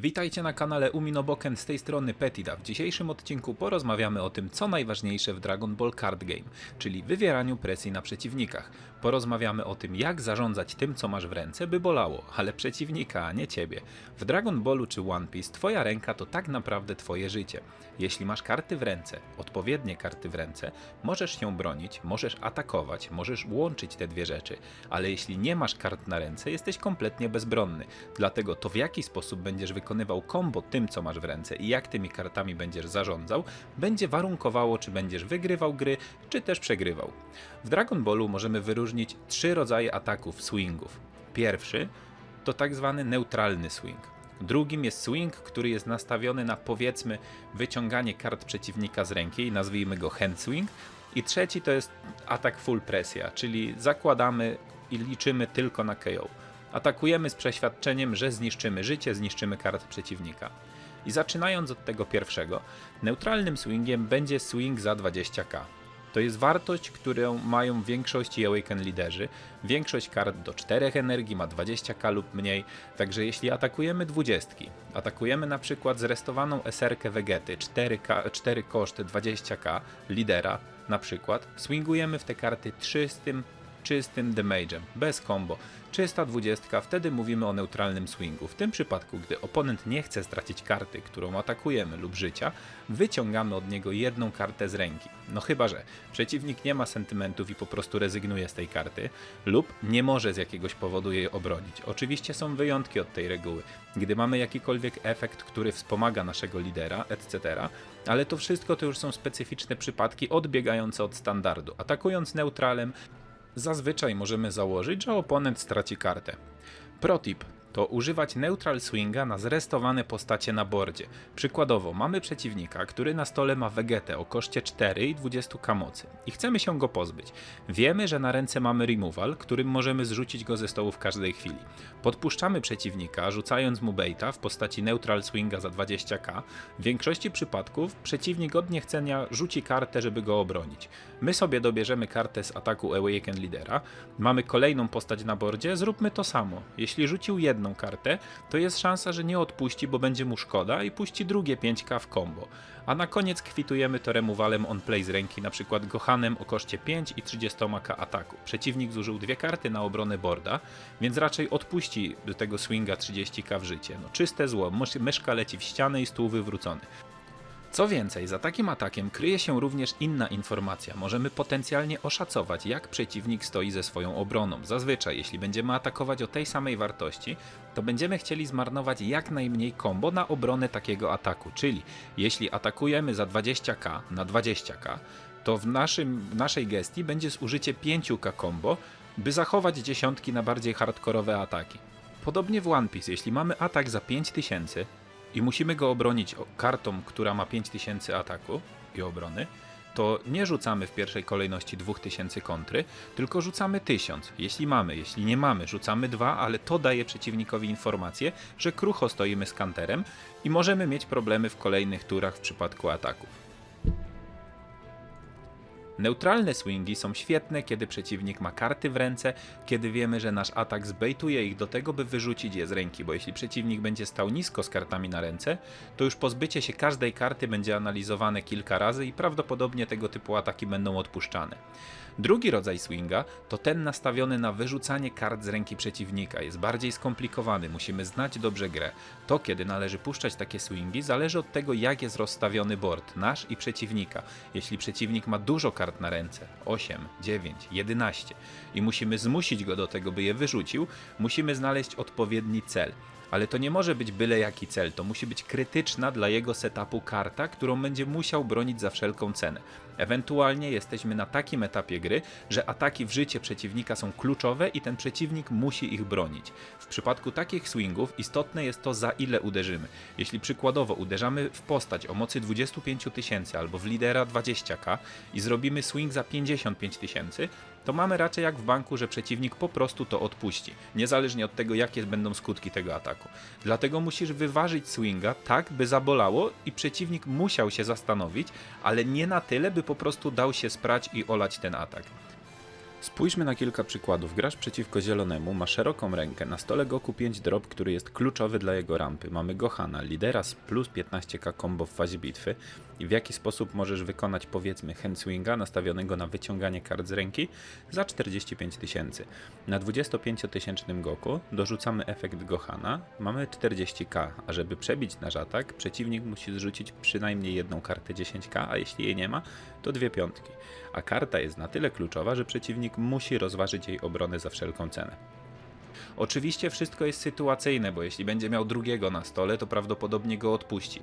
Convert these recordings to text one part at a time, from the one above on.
Witajcie na kanale Uminoboken z tej strony Petida. W dzisiejszym odcinku porozmawiamy o tym, co najważniejsze w Dragon Ball Card Game, czyli wywieraniu presji na przeciwnikach. Porozmawiamy o tym, jak zarządzać tym, co masz w ręce, by bolało, ale przeciwnika, a nie ciebie. W Dragon Ballu czy One Piece twoja ręka to tak naprawdę twoje życie. Jeśli masz karty w ręce, odpowiednie karty w ręce, możesz się bronić, możesz atakować, możesz łączyć te dwie rzeczy, ale jeśli nie masz kart na ręce, jesteś kompletnie bezbronny. Dlatego to w jaki sposób będziesz wykonywał combo tym, co masz w ręce i jak tymi kartami będziesz zarządzał, będzie warunkowało, czy będziesz wygrywał gry, czy też przegrywał. W Dragon Ballu możemy wyróżnić trzy rodzaje ataków swingów. Pierwszy to tak zwany neutralny swing. Drugim jest swing, który jest nastawiony na powiedzmy wyciąganie kart przeciwnika z ręki i nazwijmy go hand swing. I trzeci to jest atak full presja, czyli zakładamy i liczymy tylko na KO. Atakujemy z przeświadczeniem, że zniszczymy życie, zniszczymy kart przeciwnika. I zaczynając od tego pierwszego, neutralnym swingiem będzie swing za 20k. To jest wartość, którą mają w większości Awaken liderzy. Większość kart do 4 energii ma 20k lub mniej, także jeśli atakujemy 20, atakujemy na przykład zrestowaną SR-kę Vegety 4K, 4 koszty 20k lidera na przykład, swingujemy w te karty czystym, czystym damage'em, bez combo. Czysta 20, wtedy mówimy o neutralnym swingu. W tym przypadku, gdy oponent nie chce stracić karty, którą atakujemy lub życia, wyciągamy od niego jedną kartę z ręki. No chyba, że przeciwnik nie ma sentymentów i po prostu rezygnuje z tej karty, lub nie może z jakiegoś powodu jej obronić. Oczywiście są wyjątki od tej reguły, gdy mamy jakikolwiek efekt, który wspomaga naszego lidera, etc., ale to wszystko to już są specyficzne przypadki odbiegające od standardu. Atakując neutralem, zazwyczaj możemy założyć, że oponent straci kartę. Protip to używać neutral swinga na zrestowane postacie na bordzie. Przykładowo, mamy przeciwnika, który na stole ma Vegetę o koszcie 4 i 20k mocy i chcemy się go pozbyć. Wiemy, że na ręce mamy removal, którym możemy zrzucić go ze stołu w każdej chwili. Podpuszczamy przeciwnika, rzucając mu baita w postaci neutral swinga za 20k. W większości przypadków przeciwnik od niechcenia rzuci kartę, żeby go obronić. My sobie dobierzemy kartę z ataku Awaken Leadera, mamy kolejną postać na bordzie, zróbmy to samo. Jeśli rzucił jedną kartę, to jest szansa, że nie odpuści, bo będzie mu szkoda i puści drugie 5k w combo. A na koniec kwitujemy to removalem on play z ręki, na przykład Gohanem o koszcie 5 i 30k ataku. Przeciwnik zużył dwie karty na obronę borda, więc raczej odpuści do tego swinga 30k w życie. No czyste zło, mysz- myszka leci w ścianę i stół wywrócony. Co więcej, za takim atakiem kryje się również inna informacja. Możemy potencjalnie oszacować, jak przeciwnik stoi ze swoją obroną. Zazwyczaj, jeśli będziemy atakować o tej samej wartości, to będziemy chcieli zmarnować jak najmniej combo na obronę takiego ataku. Czyli jeśli atakujemy za 20k na 20k, to w, naszym, w naszej gestii będzie zużycie 5k combo, by zachować dziesiątki na bardziej hardkorowe ataki. Podobnie w One Piece, jeśli mamy atak za 5000, i musimy go obronić kartą, która ma 5000 ataku i obrony, to nie rzucamy w pierwszej kolejności 2000 kontry, tylko rzucamy 1000. Jeśli mamy, jeśli nie mamy, rzucamy 2, ale to daje przeciwnikowi informację, że krucho stoimy z kanterem i możemy mieć problemy w kolejnych turach w przypadku ataków. Neutralne swingi są świetne, kiedy przeciwnik ma karty w ręce, kiedy wiemy, że nasz atak zbejtuje ich do tego, by wyrzucić je z ręki, bo jeśli przeciwnik będzie stał nisko z kartami na ręce, to już pozbycie się każdej karty będzie analizowane kilka razy i prawdopodobnie tego typu ataki będą odpuszczane. Drugi rodzaj swinga to ten nastawiony na wyrzucanie kart z ręki przeciwnika. Jest bardziej skomplikowany, musimy znać dobrze grę. To, kiedy należy puszczać takie swingi, zależy od tego, jak jest rozstawiony board, nasz i przeciwnika. Jeśli przeciwnik ma dużo kart na ręce 8, 9, 11 i musimy zmusić go do tego, by je wyrzucił, musimy znaleźć odpowiedni cel. Ale to nie może być byle jaki cel, to musi być krytyczna dla jego setupu karta, którą będzie musiał bronić za wszelką cenę. Ewentualnie jesteśmy na takim etapie gry, że ataki w życie przeciwnika są kluczowe i ten przeciwnik musi ich bronić. W przypadku takich swingów istotne jest to za ile uderzymy. Jeśli przykładowo uderzamy w postać o mocy 25 tysięcy albo w lidera 20k i zrobimy swing za 55 tysięcy, to mamy raczej jak w banku, że przeciwnik po prostu to odpuści, niezależnie od tego, jakie będą skutki tego ataku. Dlatego musisz wyważyć swinga tak, by zabolało i przeciwnik musiał się zastanowić, ale nie na tyle, by po prostu dał się sprać i olać ten atak. Spójrzmy na kilka przykładów. Grasz przeciwko zielonemu, ma szeroką rękę, na stole Goku 5 drop, który jest kluczowy dla jego rampy. Mamy Gohana, lidera z plus 15k combo w fazie bitwy i w jaki sposób możesz wykonać powiedzmy handswinga nastawionego na wyciąganie kart z ręki za 45 tysięcy. Na 25 tysięcznym Goku dorzucamy efekt Gohana, mamy 40k, a żeby przebić nasz atak, przeciwnik musi zrzucić przynajmniej jedną kartę 10k, a jeśli jej nie ma, to dwie piątki. A karta jest na tyle kluczowa, że przeciwnik musi rozważyć jej obronę za wszelką cenę. Oczywiście wszystko jest sytuacyjne, bo jeśli będzie miał drugiego na stole, to prawdopodobnie go odpuści.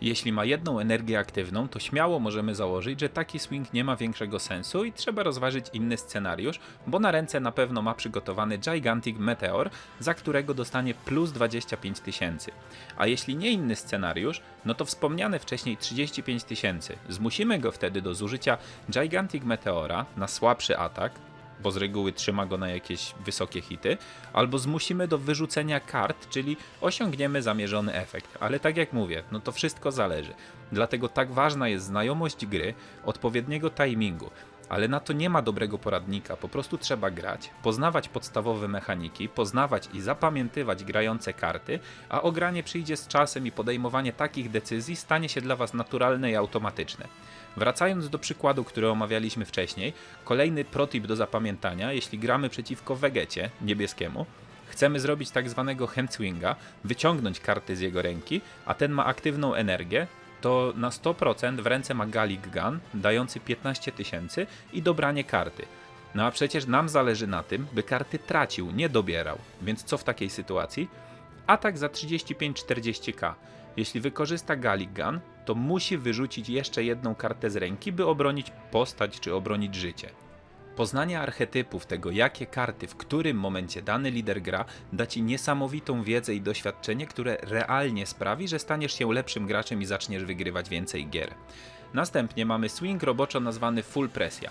Jeśli ma jedną energię aktywną, to śmiało możemy założyć, że taki swing nie ma większego sensu i trzeba rozważyć inny scenariusz, bo na ręce na pewno ma przygotowany Gigantic Meteor, za którego dostanie plus 25 tysięcy. A jeśli nie inny scenariusz, no to wspomniane wcześniej 35 tysięcy. Zmusimy go wtedy do zużycia Gigantic Meteora na słabszy atak, bo z reguły trzyma go na jakieś wysokie hity, albo zmusimy do wyrzucenia kart, czyli osiągniemy zamierzony efekt. Ale tak jak mówię, no to wszystko zależy. Dlatego tak ważna jest znajomość gry, odpowiedniego timingu. Ale na to nie ma dobrego poradnika, po prostu trzeba grać, poznawać podstawowe mechaniki, poznawać i zapamiętywać grające karty, a ogranie przyjdzie z czasem i podejmowanie takich decyzji stanie się dla Was naturalne i automatyczne. Wracając do przykładu, który omawialiśmy wcześniej, kolejny protip do zapamiętania, jeśli gramy przeciwko Wegecie, niebieskiemu, chcemy zrobić tak zwanego handswinga, wyciągnąć karty z jego ręki, a ten ma aktywną energię, to na 100% w ręce ma Gallic Gun, dający 15 tysięcy i dobranie karty. No a przecież nam zależy na tym, by karty tracił, nie dobierał. Więc co w takiej sytuacji? Atak za 35-40k. Jeśli wykorzysta Gallic Gun, to musi wyrzucić jeszcze jedną kartę z ręki, by obronić postać czy obronić życie. Poznanie archetypów tego, jakie karty w którym momencie dany lider gra, da ci niesamowitą wiedzę i doświadczenie, które realnie sprawi, że staniesz się lepszym graczem i zaczniesz wygrywać więcej gier. Następnie mamy swing roboczo nazwany full presja.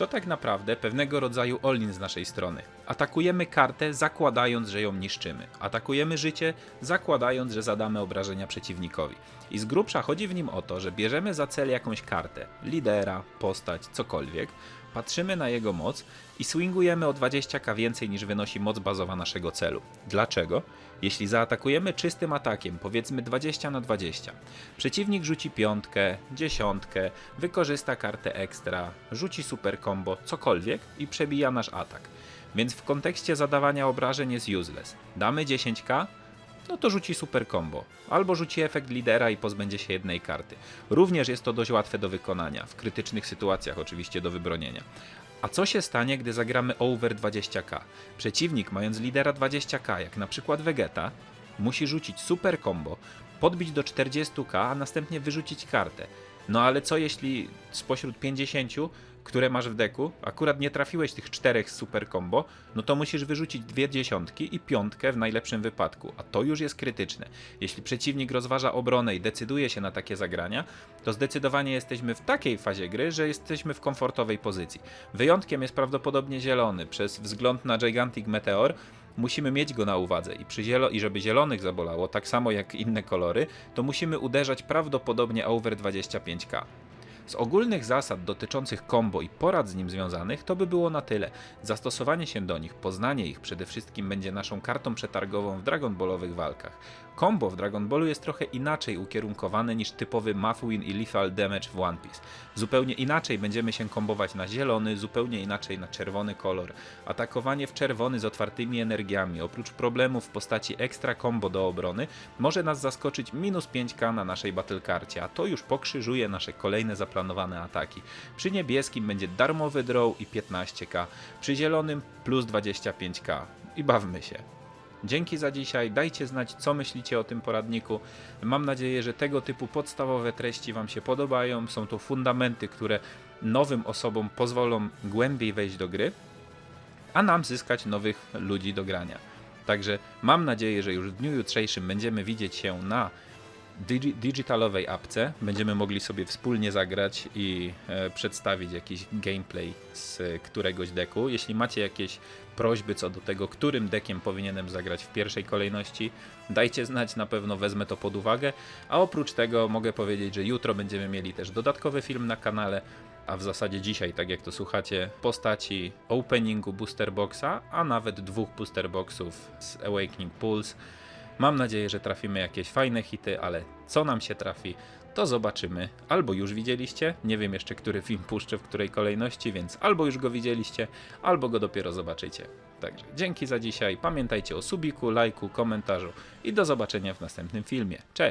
To tak naprawdę pewnego rodzaju all-in z naszej strony. Atakujemy kartę, zakładając, że ją niszczymy. Atakujemy życie, zakładając, że zadamy obrażenia przeciwnikowi. I z grubsza chodzi w nim o to, że bierzemy za cel jakąś kartę, lidera, postać, cokolwiek, patrzymy na jego moc i swingujemy o 20k więcej niż wynosi moc bazowa naszego celu. Dlaczego? Jeśli zaatakujemy czystym atakiem, powiedzmy 20 na 20, przeciwnik rzuci piątkę, dziesiątkę, wykorzysta kartę ekstra, rzuci super combo, cokolwiek i przebija nasz atak. Więc w kontekście zadawania obrażeń jest useless. Damy 10k, no to rzuci super combo. Albo rzuci efekt lidera i pozbędzie się jednej karty. Również jest to dość łatwe do wykonania, w krytycznych sytuacjach oczywiście do wybronienia. A co się stanie, gdy zagramy over 20k? Przeciwnik, mając lidera 20k, jak na przykład Vegeta, musi rzucić super combo, podbić do 40k, a następnie wyrzucić kartę. No ale co jeśli spośród 50, które masz w deku, akurat nie trafiłeś tych czterech super combo, no to musisz wyrzucić dwie dziesiątki i piątkę w najlepszym wypadku, a to już jest krytyczne. Jeśli przeciwnik rozważa obronę i decyduje się na takie zagrania, to zdecydowanie jesteśmy w takiej fazie gry, że jesteśmy w komfortowej pozycji. Wyjątkiem jest prawdopodobnie zielony, przez wzgląd na Gigantic Meteor, musimy mieć go na uwadze i, przy zielo- i żeby zielonych zabolało, tak samo jak inne kolory, to musimy uderzać prawdopodobnie over 25k. Z ogólnych zasad dotyczących combo i porad z nim związanych to by było na tyle. Zastosowanie się do nich, poznanie ich przede wszystkim będzie naszą kartą przetargową w Dragon Ballowych walkach. Combo w Dragon Ballu jest trochę inaczej ukierunkowane niż typowy Math Win i Lethal Damage w One Piece. Zupełnie inaczej będziemy się kombować na zielony, zupełnie inaczej na czerwony kolor. Atakowanie w czerwony z otwartymi energiami, oprócz problemów w postaci ekstra combo do obrony, może nas zaskoczyć minus 5k na naszej battlekarcie, a to już pokrzyżuje nasze kolejne zaplanowane ataki. Przy niebieskim będzie darmowy draw i 15k, przy zielonym plus 25k. I bawmy się. Dzięki za dzisiaj. Dajcie znać, co myślicie o tym poradniku. Mam nadzieję, że tego typu podstawowe treści Wam się podobają. Są to fundamenty, które nowym osobom pozwolą głębiej wejść do gry, a nam zyskać nowych ludzi do grania. Także mam nadzieję, że już w dniu jutrzejszym będziemy widzieć się na digi- digitalowej apce. Będziemy mogli sobie wspólnie zagrać i e, przedstawić jakiś gameplay z któregoś deku. Jeśli macie jakieś prośby co do tego, którym dekiem powinienem zagrać w pierwszej kolejności, dajcie znać, na pewno wezmę to pod uwagę. A oprócz tego mogę powiedzieć, że jutro będziemy mieli też dodatkowy film na kanale, a w zasadzie dzisiaj, tak jak to słuchacie, postaci openingu Booster Boxa, a nawet dwóch Booster Boxów z Awakening Pulse. Mam nadzieję, że trafimy jakieś fajne hity, ale co nam się trafi, to zobaczymy. Albo już widzieliście, nie wiem jeszcze, który film puszczę w której kolejności, więc albo już go widzieliście, albo go dopiero zobaczycie. Także dzięki za dzisiaj. Pamiętajcie o subiku, lajku, komentarzu i do zobaczenia w następnym filmie. Cześć!